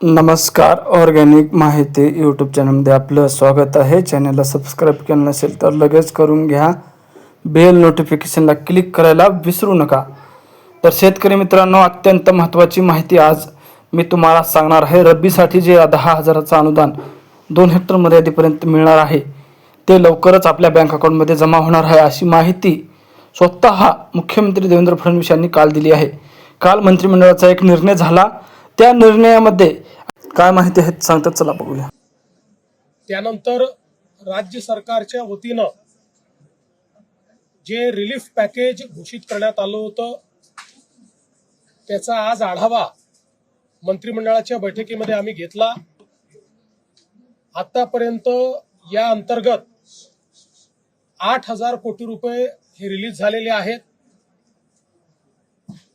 नमस्कार ऑर्गॅनिक माहिती यूट्यूब चॅनलमध्ये आपलं स्वागत आहे. चॅनलला सबस्क्राईब केलं नसेल तर लगेच करून घ्या. बेल नोटिफिकेशनला क्लिक करायला विसरू नका. तर शेतकरी मित्रांनो अत्यंत महत्त्वाची माहिती आज मी तुम्हाला सांगणार आहे. रब्बीसाठी जे दहा हजाराचं अनुदान दोन हेक्टर मर्यादेपर्यंत मिळणार आहे ते लवकरच आपल्या बँक अकाउंटमध्ये जमा होणार आहे अशी माहिती स्वतः मुख्यमंत्री देवेंद्र फडणवीस यांनी काल दिली आहे. काल मंत्रिमंडळाचा एक निर्णय झाला. त्या निर्णयामध्ये काय माहिती आहे सांगतात चला बघूया. त्यानंतर राज्य सरकारच्या वतीनं जे रिलीफ पॅकेज घोषित करण्यात आलं होतं त्याचा आज आढावा मंत्रिमंडळाच्या बैठकीमध्ये आम्ही घेतला. आतापर्यंत या अंतर्गत आठ हजार कोटी रुपये हे रिलीज झालेले आहेत.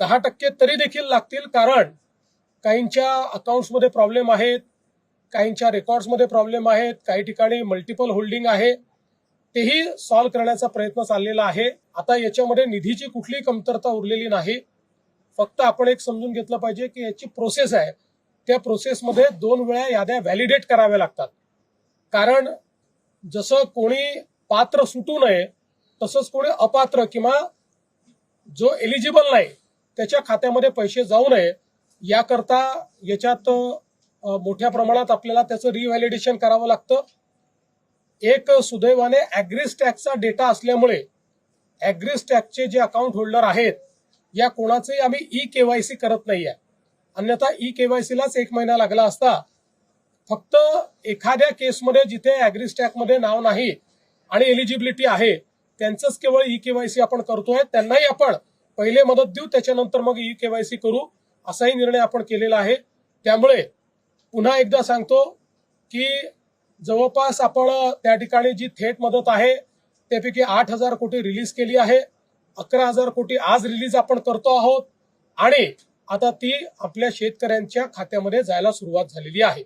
दहा टक्के तरी देखील लागतील कारण काहींच्या अकाउंट्समध्ये प्रॉब्लेम आहेत काहींच्या रेकॉर्ड्समध्ये प्रॉब्लेम आहेत काही ठिकाणी मल्टिपल होल्डिंग आहे. तेही सॉल्व्ह करण्याचा प्रयत्न चाललेला आहे. आता याच्यामध्ये निधीची कुठलीही कमतरता उरलेली नाही. फक्त आपण एक समजून घेतलं पाहिजे की याची प्रोसेस आहे. त्या प्रोसेसमध्ये दोन वेळा याद्या व्हॅलिडेट कराव्या लागतात. कारण जसं कोणी पात्र सुटू नये तसंच कोणी अपात्र किंवा जो एलिजिबल नाही त्याच्या खात्यामध्ये पैसे जाऊ नये याकरता याच्यात मोठ्या प्रमाणात आपल्याला त्याचं रिव्हॅलिडेशन करावं लागतं. एक सुदैवाने ॲग्रिस्टॅकचा डेटा असल्यामुळे ॲग्रिस्टॅकचे जे अकाउंट होल्डर आहेत या कोणाचंही आम्ही ई केवायसी करत नाही आहे अन्यथा ई केवायसीलाच एक महिना लागला असता फक्त एखाद्या केसमध्ये जिथे ॲग्रिस्टॅकमध्ये नाव नाही आणि एलिजिबिलिटी आहे त्यांचंच केवळ ई केवायसी आपण करतोय त्यांनाही आपण पहिले मदत देऊ त्याच्यानंतर मग ई केवायसी करू असाही निर्णय आपण केलेला आहे. त्यामुळे पुन्हा एकदा सांगतो की जवळपास आपण त्या ठिकाणी जी थेट मदत आहे त्यापैकी आठ हजार कोटी रिलीज केली आहे. अकरा हजार कोटी आज रिलीज आपण करतो आहोत. आणि आता ती आपल्या शेतकऱ्यांच्या खात्यामध्ये जायला सुरुवात झालेली आहे.